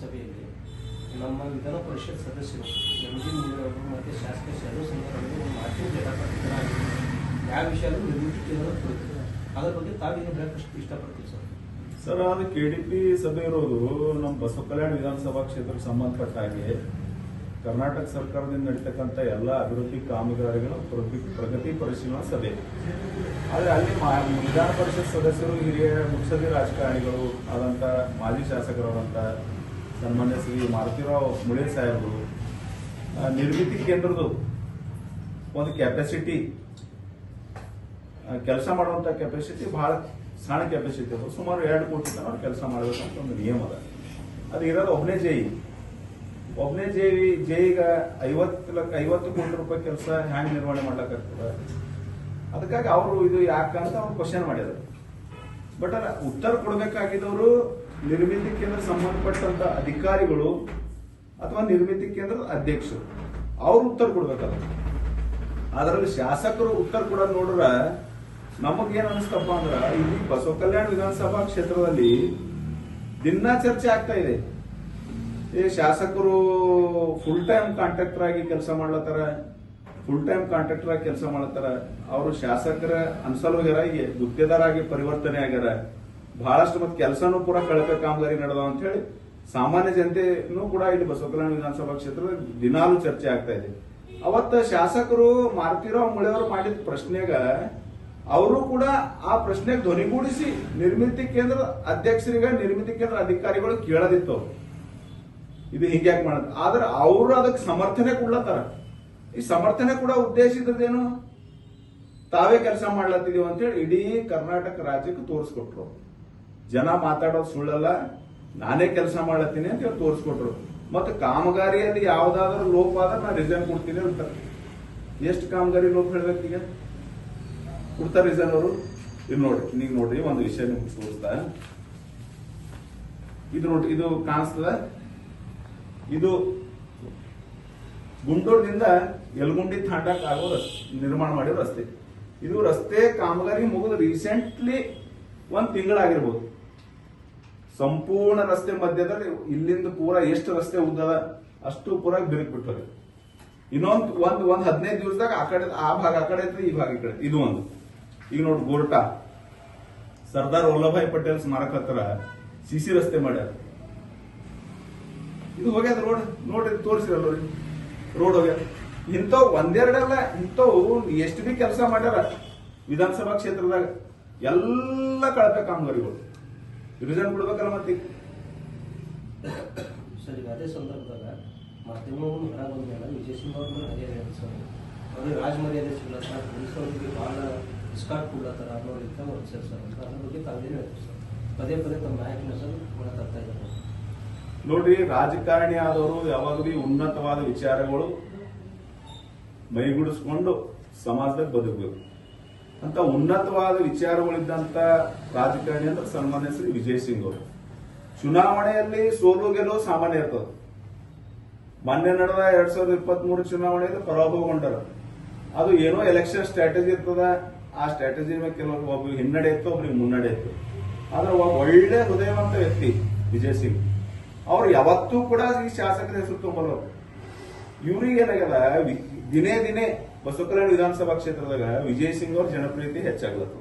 ಸಭೆಯಲ್ಲಿ ನಮ್ಮ ವಿಧಾನ ಪರಿಷತ್ ಸದಸ್ಯರು ಎಂ ಜಿ ಮುನಿಯವರು ಮತ್ತು ಶಾಸಕ ಶರಣು ಸಂಘಟನೆಗೆ ಒಂದು ಮಾತಿನ ಜಟಾಪಟಿತರಾಗಿ ಯಾವ ವಿಷಯನೂ ಕುರಿತು ಅದ್ರ ಬಗ್ಗೆ ತಾವೇನು ಹೇಳಕ್ಕೆ ಇಷ್ಟಪಡ್ತೀವಿ ಸರ್? ಸರ್ ಅದು ಪಿ ಸಭೆ ಇರೋದು ನಮ್ಮ ಬಸವ ಕಲ್ಯಾಣ ವಿಧಾನಸಭಾ ಕ್ಷೇತ್ರಕ್ಕೆ ಸಂಬಂಧಪಟ್ಟ ಹಾಗೆ. ಕರ್ನಾಟಕ ಸರ್ಕಾರದಿಂದ ನಡೀತಕ್ಕಂಥ ಎಲ್ಲ ಅಭಿವೃದ್ಧಿ ಕಾಮಗಾರಿಗಳ ಪ್ರಗತಿ ಪ್ರಗತಿ ಪರಿಶೀಲನಾ ಸಭೆ. ಆದರೆ ಅಲ್ಲಿ ವಿಧಾನ ಪರಿಷತ್ ಸದಸ್ಯರು, ಹಿರಿಯ ಮುತ್ಸದಿ ರಾಜಕಾರಣಿಗಳು ಆದಂಥ ಮಾಜಿ ಶಾಸಕರಾದಂಥ ಸನ್ಮಾನ್ಯ ಶ್ರೀ ಮಾರುತಿರಾವ್ ಮುಳೆ ಸಾಹೇಬರು ನಿರ್ಮಿತಿ ಕೇಂದ್ರದ್ದು, ಒಂದು ಕೆಪಾಸಿಟಿ ಕೆಲಸ ಮಾಡುವಂಥ ಕೆಪಾಸಿಟಿ ಭಾಳ ಸಣ್ಣ ಕೆಪಾಸಿಟಿ ಅದು. ಸುಮಾರು ಎರಡು ಕೋಟಿ ತನಕ ಕೆಲಸ ಮಾಡಬೇಕಂತ ಒಂದು ನಿಯಮ ಅದ. ಅದು ಇರೋದು ಒಬ್ಬನೇ ಜೈ ಒಬ್ಬನೇ ಜೈ ಜೈಗ ಐವತ್ತು ಲಕ್ಷ, ಐವತ್ತು ಕೋಟಿ ರೂಪಾಯಿ ಕೆಲಸ ಹ್ಯಾಂಗ್ ನಿರ್ವಹಣೆ ಮಾಡ್ಲಾಕತ್ತದ ಅದಕ್ಕಾಗಿ ಅವರು ಇದು ಯಾಕಂತ ಅವ್ರು ಕ್ವಶನ್ ಮಾಡ್ಯಾರ ಬಟ್ ಅಲ್ಲ, ಉತ್ತರ ಕೊಡಬೇಕಾಗಿದ್ದವರು ನಿರ್ಮಿತಿ ಕೇಂದ್ರ ಸಂಬಂಧಪಟ್ಟಂತ ಅಧಿಕಾರಿಗಳು ಅಥವಾ ನಿರ್ಮಿತಿ ಕೇಂದ್ರದ ಅಧ್ಯಕ್ಷರು. ಅವ್ರು ಉತ್ತರ ಕೊಡ್ಬೇಕಲ್ಲ ಅದರಲ್ಲಿ ಶಾಸಕರು ಉತ್ತರ ಕೊಡ ನೋಡ್ರ ನಮಗೇನ್ ಅನಿಸ್ತಪ್ಪ ಅಂದ್ರ ಇಲ್ಲಿ ಬಸವ ಕಲ್ಯಾಣ ವಿಧಾನಸಭಾ ಕ್ಷೇತ್ರದಲ್ಲಿ ದಿನ ಚರ್ಚೆ ಆಗ್ತಾ ಇದೆ. ಈ ಶಾಸಕರು ಫುಲ್ ಟೈಮ್ ಕಾಂಟ್ರಾಕ್ಟರ್ ಆಗಿ ಕೆಲಸ ಮಾಡ್ಲತ್ತಾರ ಫುಲ್ ಟೈಮ್ ಕಾಂಟ್ರಾಕ್ಟರ್ ಆಗಿ ಕೆಲಸ ಮಾಡ್ಲತ್ತಾರ. ಅವರು ಶಾಸಕರ ಅನ್ಸಲ್ವಾಗ್ಯಾರ ಈಗ ಪರಿವರ್ತನೆ ಆಗ್ಯಾರ. ಬಹಳಷ್ಟು ಮತ್ತೆ ಕೆಲಸನೂ ಕೂಡ ಕಳಪೆ ಕಾಮಗಾರಿ ನಡೆದ ಅಂತ ಹೇಳಿ ಸಾಮಾನ್ಯ ಜನತೆನೂ ಕೂಡ ಇಲ್ಲಿ ಬಸವಕಲ್ಯಾಣ ವಿಧಾನಸಭಾ ಕ್ಷೇತ್ರದ ದಿನಾಲು ಚರ್ಚೆ ಆಗ್ತಾ ಇದೆ. ಅವತ್ತ ಶಾಸಕರು ಮಾರ್ತಿರೋ ಮುಳೆಯವರು ಮಾಡಿದ ಪ್ರಶ್ನೆಗ ಅವರು ಕೂಡ ಆ ಪ್ರಶ್ನೆಗೆ ಧ್ವನಿಗೂಡಿಸಿ ನಿರ್ಮಿತಿ ಕೇಂದ್ರ ಅಧ್ಯಕ್ಷರಿಗೆ ನಿರ್ಮಿತಿ ಕೇಂದ್ರ ಅಧಿಕಾರಿಗಳು ಕೇಳದಿತ್ತು ಇದು ಹಿಂಗ್ಯಾಕ್ ಮಾಡೋದು. ಆದ್ರೆ ಅವರು ಅದಕ್ಕೆ ಸಮರ್ಥನೆ ಕೊಡ್ಲತ್ತಾರ. ಈ ಸಮರ್ಥನೆ ಕೂಡ ಉದ್ದೇಶ ಇದ್ರದೇನು? ತಾವೇ ಕೆಲಸ ಮಾಡ್ಲತ್ತಿದೀವಿ ಅಂತೇಳಿ ಇಡೀ ಕರ್ನಾಟಕ ರಾಜ್ಯಕ್ಕೆ ತೋರಿಸ್ಕೊಟ್ರು ಜನ ಮಾತಾಡೋದು ಸುಳ್ಳಲ್ಲ, ನಾನೇ ಕೆಲಸ ಮಾಡ್ಲತ್ತೀನಿ ಅಂತ ಹೇಳಿ ತೋರಿಸ್ಕೊಟ್ರು. ಮತ್ತೆ ಕಾಮಗಾರಿಯಲ್ಲಿ ಯಾವ್ದಾದ್ರು ಲೋಪ ಆದ್ರೆ ನಾನು ರಿಸೈನ್ ಕೊಡ್ತೀನಿ ಅಂತ ಎಷ್ಟು ಕಾಮಗಾರಿ ಲೋಪ ಹೇಳ್ಬೇಕು ಈಗ? ಕೊಡ್ತಾರೆ ರಿಸೈನ್ ಅವರು. ಇದು ನೋಡಿ, ನೀವು ನೋಡ್ರಿ, ಒಂದು ವಿಷಯ ನಿಮ್ಗೆ ತೋರಿಸ್ತಾ. ಇದು ನೋಡ್ರಿ ಇದು ಕಾಣಿಸ್ತದ? ಇದು ಗುಂಟೂರಿನಿಂದ ಎಲ್ಗುಂಡಿ ತಾಂಡಕ್ ಆಗೋ ನಿರ್ಮಾಣ ಮಾಡಿರೋ ರಸ್ತೆ. ಇದು ರಸ್ತೆ ಕಾಮಗಾರಿ ಮುಗಿದು ರೀಸೆಂಟ್ಲಿ ಒಂದು ತಿಂಗಳಾಗಿರ್ಬೋದು. ಸಂಪೂರ್ಣ ರಸ್ತೆ ಮಧ್ಯದಲ್ಲಿ ಇಲ್ಲಿಂದ ಪೂರ ಎಷ್ಟು ರಸ್ತೆ ಉದ್ದದ ಅಷ್ಟು ಪೂರ ಬಿರುಕ್ ಬಿಟ್ಟರೆ ಇನ್ನೊಂದು ಒಂದ್ ಒಂದ್ ಹದಿನೈದು ದಿವಸದಾಗ ಆ ಕಡೆ, ಆ ಭಾಗ, ಆ ಕಡೆ ಈ ಭಾಗ, ಈ ಕಡೆ. ಇದು ಒಂದು. ಈಗ ನೋಡಿ, ಗೋರ್ಟಾ. ಸರ್ದಾರ್ ವಲ್ಲಭಾಯ್ ಪಟೇಲ್ ಸ್ಮಾರಕ ಹತ್ರ ಸಿಸಿ ರಸ್ತೆ ಮಾಡ್ಯಾರ. ಇದು ಹೋಗ್ಯಾದ ರೋಡ್ ನೋಡ್ರಿ ತೋರಿಸಿರಲ್ಲ ರೋಡ್ ಹೋಗ್ಯಾರ ಇಂಥವ್ ಒಂದೆರಡಲ್ಲ, ಇಂಥವು ಎಷ್ಟು ಬಿ ಕೆಲಸ ಮಾಡ್ಯಾರ ವಿಧಾನಸಭಾ ಕ್ಷೇತ್ರದಾಗ. ಎಲ್ಲ ಕಳಪೆ ಕಾಮಗಾರಿಗಳು. ರಿಸೈನ್ ಕೊಡ್ಬೇಕಲ್ಲ ಮತ್ತೆ? ಸರ್ ಈಗ ಅದೇ ಸಂದರ್ಭದಾಗ ಮಾಧ್ಯಮಗಳು ಹೊರ ಬಂದ ಮೇಲೆ ವಿಜಯ್ ಸಿಂಗ್ ಅವ್ರ ಮೇಲೆ ಅದೇ ಹೇಳಿ ಸರ್. ಅವ್ರಿಗೆ ರಾಜ ಮರ್ಯಾದೆ ಸಿಗ್ಲತ್ತ ಅವ್ರಿಗೆ ಭಾಳ ಸ್ಕಾಟ್ ಕೊಡ್ಲತ್ತಾರ ಅನ್ನೋ ರೀತಿ ಸರ್ ಅಂತ ಅದ್ರ ಬಗ್ಗೆ ತಾವೇನು ಹೇಳ್ತೀವಿ ಸರ್. ಪದೇ ಪದೇ ತಮ್ಮ ನಾಯಕನ ಸರ್ ಮಾತಾಡ್ತಾ ಇದ್ದಾರೆ. ನೋಡ್ರಿ ರಾಜಕಾರಣಿ ಆದವರು ಯಾವಾಗಲೂ ಉನ್ನತವಾದ ವಿಚಾರಗಳು ಮೈಗೂಡಿಸ್ಕೊಂಡು ಸಮಾಜದಲ್ಲಿ ಬದುಕಬೇಕು. ಅಂತ ಉನ್ನತವಾದ ವಿಚಾರಗಳಿದ್ದಂತ ರಾಜಕಾರಣಿ ಅಂದ್ರೆ ಸನ್ಮಾನ್ಯ ಶ್ರೀ ವಿಜಯ್ ಸಿಂಗ್ ಅವರು. ಚುನಾವಣೆಯಲ್ಲಿ ಸೋಲು ಗೆಲುವು ಸಾಮಾನ್ಯ ಇರ್ತದೆ. ಮೊನ್ನೆ ನಡೆದ ಎರಡ್ ಸಾವಿರದ ಇಪ್ಪತ್ತ್ ಮೂರು ಚುನಾವಣೆಯಲ್ಲಿ ಪರಾಭವಗೊಂಡರ. ಅದು ಏನೋ ಎಲೆಕ್ಷನ್ ಸ್ಟ್ರಾಟಜಿ ಇರ್ತದ, ಆ ಸ್ಟ್ರಾಟಜಿ ಮೇಲೆ ಕೆಲವರು ಒಬ್ಬ ಹಿನ್ನಡೆ ಇತ್ತು, ಒಬ್ರಿಗೆ ಮುನ್ನಡೆ ಇತ್ತು. ಆದ್ರೆ ಒಬ್ಬ ಒಳ್ಳೆ ಹೃದಯವಂತ ವ್ಯಕ್ತಿ ವಿಜಯ್ ಸಿಂಗ್. ಅವ್ರು ಯಾವತ್ತೂ ಕೂಡ ಈ ಶಾಸಕರ ಹೆಸರು ತುಂಬಲ್ಲ ಇವ್ರಿಗೆ ಏನಾಗ್ಯದ ದಿನೇ ದಿನೇ ಬಸವಕಲ್ಯಾಣ ವಿಧಾನಸಭಾ ಕ್ಷೇತ್ರದಾಗ ವಿಜಯ್ ಸಿಂಗ್ ಅವ್ರ ಜನಪ್ರಿಯತೆ ಹೆಚ್ಚಾಗ್ಲತ್ತು.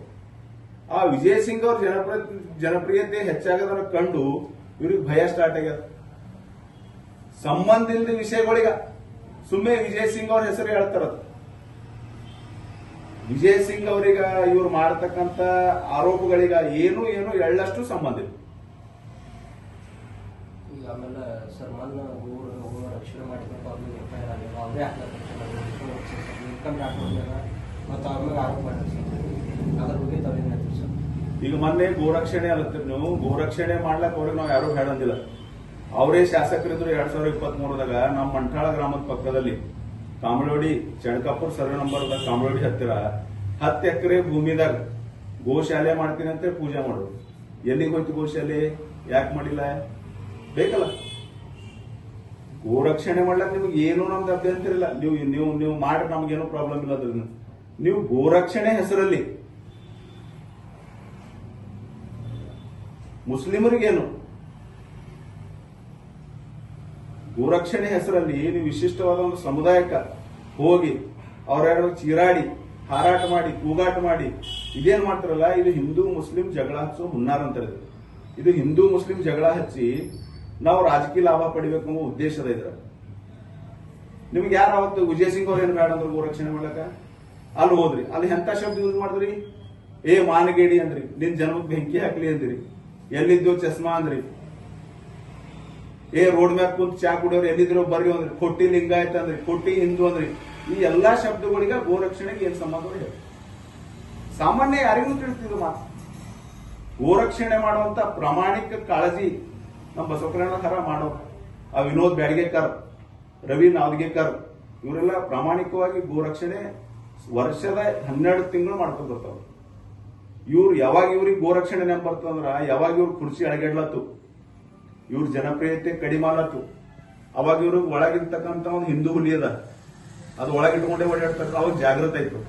ಆ ವಿಜಯ್ ಸಿಂಗ್ ಅವ್ರ ಜನಪ್ರಿಯ ಜನಪ್ರಿಯತೆ ಹೆಚ್ಚಾಗದನ್ನ ಕಂಡು ಇವ್ರಿಗೆ ಭಯ ಸ್ಟಾರ್ಟ್ ಆಗ್ಯದ. ಸಂಬಂಧ ಇಲ್ಲದ ವಿಷಯಗಳಿಗ ಸುಮ್ಮನೆ ವಿಜಯ್ ಸಿಂಗ್ ಅವ್ರ ಹೆಸರು ಹೇಳ್ತಾರ ವಿಜಯ್ ಸಿಂಗ್ ಅವರಿಗ ಇವ್ರು ಮಾಡತಕ್ಕಂತ ಆರೋಪಗಳಿಗ ಏನು ಏನು ಎಳ್ಳಷ್ಟು ಸಂಬಂಧ ಇಲ್ಲ. ಆಮೇಲೆ ಸರ್ ಮನ್ನ ಊರು ರಕ್ಷಣೆ ಮಾಡಿದ ಅವ್ರಿಗೆ ಎಫ್ ಐ ಆರ್ ಆಗ್ಯಾವ ಅವರೇ ಇನ್ಕಮ್ ಮತ್ತು ಅವ್ರ ಮೇಲೆ ಆರೋಪ ಅದ್ರ ಬಗ್ಗೆ ತಾವೇನು ಸರ್ ಈಗ ಮೊನ್ನೆ ಗೋರಕ್ಷಣೆ ಅಲ್ಲತ್ತೀರಿ ನೀವು ಗೋರಕ್ಷಣೆ ಮಾಡ್ಲಕ್ ಅವ್ರಿಗೆ ನಾವು ಯಾರು ಹೇಳಂದಿಲ್ಲ ಅವರೇ ಶಾಸಕರಿದ್ರು ಎರಡ್ ಸಾವಿರದ ಇಪ್ಪತ್ತ್ ಮೂರದಾಗ ನಮ್ಮ ಮಂಠಾಳ ಗ್ರಾಮದ ಪಕ್ಕದಲ್ಲಿ ಕಾಮಳೋಡಿ ಚಣಕಾಪುರ್ ಸರ್ವೆ ನಂಬರ್ ಕಾಮಳೋಡಿ ಹತ್ತಿರ ಹತ್ತು ಎಕರೆ ಭೂಮಿದಾಗ ಗೋಶಾಲೆ ಮಾಡ್ತೀನಿ ಅಂತ ಪೂಜೆ ಮಾಡೋದು ಎಲ್ಲಿಗೆ ಹೋಯ್ತು ಗೋಶಾಲೆ? ಯಾಕೆ ಮಾಡಿಲ್ಲ? ಬೇಕಲ್ಲ? ಗೋರಕ್ಷಣೆ ಮಾಡ್ಲಕ್ ನಿಮ್ಗೆ ಏನು ನಮ್ದು ಅಭ್ಯಂತರ ಇಲ್ಲ. ನೀವು ನೀವು ನೀವು ಮಾಡಿ ನಮ್ಗೇನು ಪ್ರಾಬ್ಲಮ್ ಇಲ್ಲ ಅದ್ರಿಂದ ನೀವು ಗೋರಕ್ಷಣೆ ಹೆಸರಲ್ಲಿ. ಮುಸ್ಲಿಮರಿಗೇನು? ಗೋರಕ್ಷಣೆ ಹೆಸರಲ್ಲಿ ನೀವು ವಿಶಿಷ್ಟವಾದ ಒಂದು ಸಮುದಾಯಕ್ಕ ಹೋಗಿ ಅವ್ರ್ಯಾರು ಚೀರಾಡಿ, ಹಾರಾಟ ಮಾಡಿ, ಕೂಗಾಟ ಮಾಡಿ, ಇದೇನ್ ಮಾಡ್ತಾರಲ್ಲ? ಇದು ಹಿಂದೂ ಮುಸ್ಲಿಂ ಜಗಳ ಹಚ್ಚೋ ಹುನ್ನಾರ ಅಂತಾರೆ. ಇದು ಹಿಂದೂ ಮುಸ್ಲಿಂ ಜಗಳ ಹಚ್ಚಿ ನಾವು ರಾಜಕೀಯ ಲಾಭ ಪಡಿಬೇಕು ಅನ್ನೋ ಉದ್ದೇಶದ ಇದ್ರ. ನಿಮ್ಗೆ ಯಾರು ಅವತ್ತು ವಿಜಯ್ ಸಿಂಗ್ ಅವ್ರು ಏನ್ ಬೇಡ ಅಂದ್ರೆ ಗೋರಕ್ಷಣೆ ಮಾಡ್ಲಕ್ಕ? ಅಲ್ಲಿ ಹೋದ್ರಿ. ಅಲ್ಲಿ ಎಂತ ಶಬ್ದ ಯೂಸ್ ಮಾಡಿದ್ರಿ? ಏ ಮಾನಗೇಡಿ ಅಂದ್ರಿ. ನಿನ್ ಜನ್ಮಕ್ ಬೆಂಕಿ ಹಾಕ್ಲಿ ಅಂದ್ರಿ. ಎಲ್ಲಿದ್ದು ಚಸ್ಮಾ ಅಂದ್ರಿ. ಏ ರೋಡ್ ಮ್ಯಾಪ್ ಕುಂತ ಚಾ ಕುಡಿಯೋರು ಎಲ್ಲಿದ್ರು ಬರ್ರಿ ಅಂದ್ರಿ. ಕೊಟ್ಟಿ ಲಿಂಗಾಯತ ಅಂದ್ರಿ. ಕೊಟ್ಟಿ ಹಿಂದೂ ಅಂದ್ರಿ. ಈ ಎಲ್ಲಾ ಶಬ್ದಗಳಿಗೆ ಗೋರಕ್ಷಣೆಗೆ ಏನ್ ಸಂಬಂಧ ಸಾಮಾನ್ಯ ಯಾರಿಗೂ ತಿಳಿಸ್ತಿದ್ರು ಮಾತು. ಗೋರಕ್ಷಣೆ ಮಾಡುವಂತ ಪ್ರಾಮಾಣಿಕ ಕಾಳಜಿ ನಮ್ಮ ಬಸವಕಲ್ಯಾಣ ಹರ ಮಾಡೋ ಆ ವಿನೋದ್ ಬ್ಯಾಡಗೇಕರ್ ರವಿ ನಾವ್ಗೇಕರ್ ಇವರೆಲ್ಲ ಪ್ರಾಮಾಣಿಕವಾಗಿ ಗೋರಕ್ಷಣೆ ವರ್ಷದ ಹನ್ನೆರಡು ತಿಂಗಳು ಮಾಡ್ಕೊಂಡು ಬರ್ತಾವ್ರು. ಇವ್ರು ಯಾವಾಗ ಇವ್ರಿಗೆ ಗೋರಕ್ಷಣೆ ನೆನಪು ಬರ್ತಂದ್ರ ಯಾವಾಗ ಇವ್ರ ಕುರ್ಚಿ ಅಳಗೆಡ್ಲತ್ತು ಇವ್ರ ಜನಪ್ರಿಯತೆ ಕಡಿಮೆ ಆಲತ್ತು ಅವಾಗ ಇವ್ರು ಒಳಗಿರ್ತಕ್ಕಂಥ ಒಂದು ಹಿಂದೂ ಹುಲಿ ಅದ, ಅದು ಒಳಗಿಟ್ಕೊಂಡೇ ಓಡಾಡ್ತಕ್ಕ ಅವಾಗ ಜಾಗೃತ ಆಯ್ತು.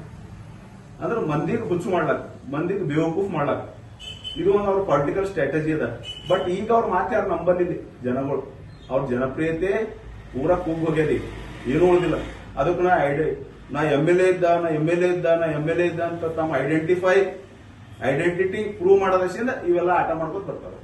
ಅಂದ್ರೆ ಮಂದಿಗೆ ಹುಚ್ಚು ಮಾಡ್ಲಕ್, ಮಂದಿಗೆ ಬೇವಕೂಫ್ ಮಾಡ್ಲಕ್. ಇದು ಒಂದು ಅವ್ರ ಪೊಲಿಟಿಕಲ್ ಸ್ಟ್ರಾಟಜಿ ಅದ. ಬಟ್ ಈಗ ಅವ್ರ ಮಾತು ಯಾರು ನಂಬಲಿಲ್ಲ? ಜನಗಳು. ಅವ್ರ ಜನಪ್ರಿಯತೆ ಊರ ಕೂಗ್ ಹೋಗ್ಯದಿ ಏನು ಉಳಿದಿಲ್ಲ. ಅದಕ್ಕೆ ನಾ ಐಡಿ, ನಾ ಎಂ ಎಲ್ ಎ ಇದ್ದ, ನಾ ಎಂ ಎಲ್ ಎ ಇದ್ದ, ನಾ ಎಂ ಎಲ್ ಎ ಇದ್ದ ಅಂತ ತಮ್ಮ ಐಡೆಂಟಿಫೈ ಐಡೆಂಟಿಟಿ ಪ್ರೂವ್ ಮಾಡೋದರಿಂದ ಇವೆಲ್ಲ ಆಟ ಮಾಡ್ಕೊತ ಬರ್ತಾರೆ.